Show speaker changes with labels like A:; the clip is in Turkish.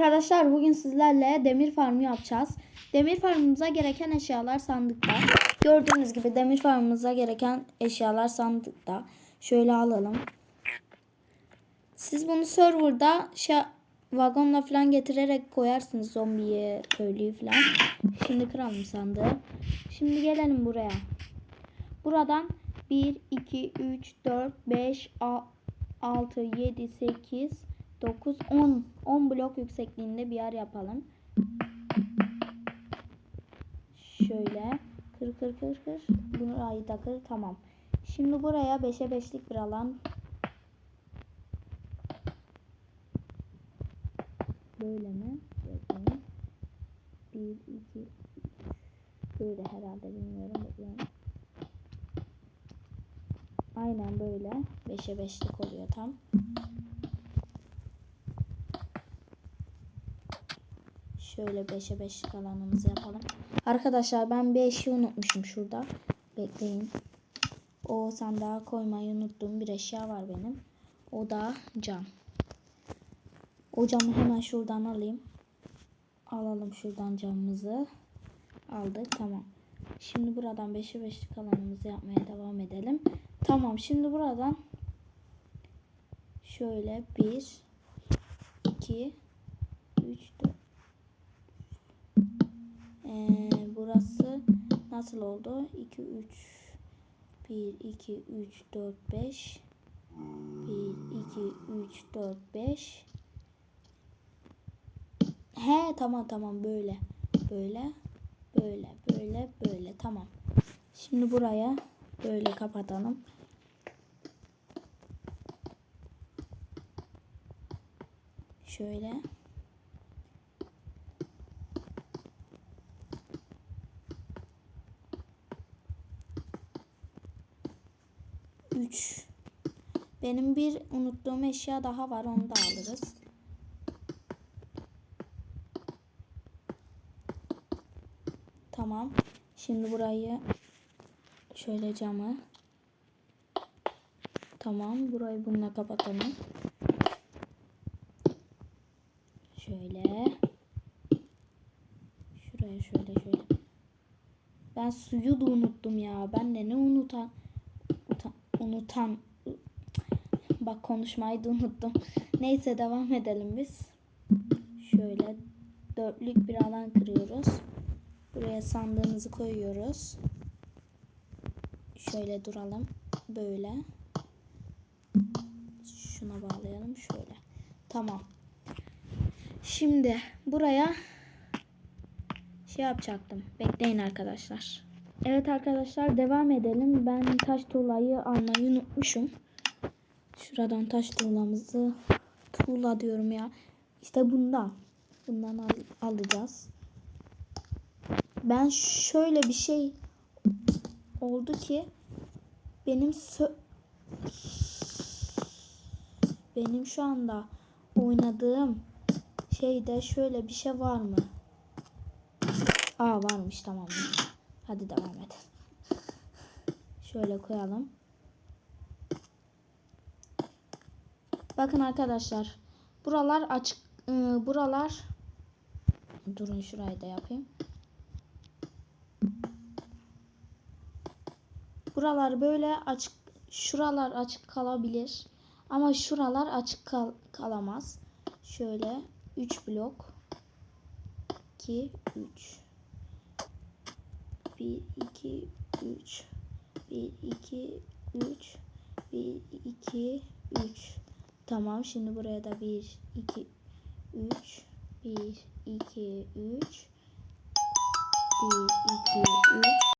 A: arkadaşlar bugün sizlerle demir farmı yapacağız. Demir farmımıza gereken eşyalar sandıkta. Gördüğünüz gibi demir farmımıza gereken eşyalar sandıkta. Şöyle alalım. Siz bunu serverda şey vagonla falan getirerek koyarsınız zombiye, köylüyü falan. Şimdi kıralım sandığı. Şimdi gelelim buraya. Buradan 1, 2, 3, 4, 5, 6, 7, 8, 9, 10. 10 blok yüksekliğinde bir yer yapalım. Şöyle. Kır kır kır kır. Bunu ayı da kır. Tamam. Şimdi buraya 5'e 5'lik bir alan. Böyle mi? Bekleyin. 1, 2, 3. Böyle herhalde bilmiyorum. Bekleyin. Aynen böyle. 5'e 5'lik oluyor tam. Şöyle 5'e 5'lik alanımızı yapalım. Arkadaşlar ben bir eşya unutmuşum şurada. Bekleyin. O sandığa koymayı unuttuğum bir eşya var benim. O da cam. O camı hemen şuradan alayım. Alalım şuradan camımızı. Aldık tamam. Şimdi buradan 5'e 5'lik alanımızı yapmaya devam edelim. Tamam şimdi buradan şöyle 1 2 3 4 nasıl oldu? 2 3 1 2 3 4 5 1 2 3 4 5 He tamam tamam böyle böyle böyle böyle böyle tamam. Şimdi buraya böyle kapatalım. Şöyle. Üç. Benim bir unuttuğum eşya daha var. Onu da alırız. Tamam. Şimdi burayı şöyle camı. Tamam. Burayı bununla kapatalım. Şöyle. Şuraya şöyle şöyle. Ben suyu da unuttum ya. Ben de ne unutan utan, unutan bak konuşmayı da unuttum. Neyse devam edelim biz. Şöyle dörtlük bir alan kırıyoruz. Buraya sandığımızı koyuyoruz. Şöyle duralım. Böyle. Şuna bağlayalım. Şöyle. Tamam. Şimdi buraya şey yapacaktım. Bekleyin arkadaşlar. Evet arkadaşlar devam edelim. Ben taş tuğlayı almayı unutmuşum. Şuradan taş tuğlamızı tuğla diyorum ya. İşte bundan. Bundan al alacağız. Ben şöyle bir şey oldu ki benim benim şu anda oynadığım şeyde şöyle bir şey var mı? Aa varmış tamam. Hadi devam et. Şöyle koyalım. Bakın arkadaşlar. Buralar açık. Iı, buralar Durun şurayı da yapayım. Buralar böyle açık. Şuralar açık kalabilir. Ama şuralar açık kal kalamaz. Şöyle 3 blok 2 3 1 2 3 1 2 3 1 2 3 Tamam şimdi buraya da 1 2 3 1 2 3 1 2 3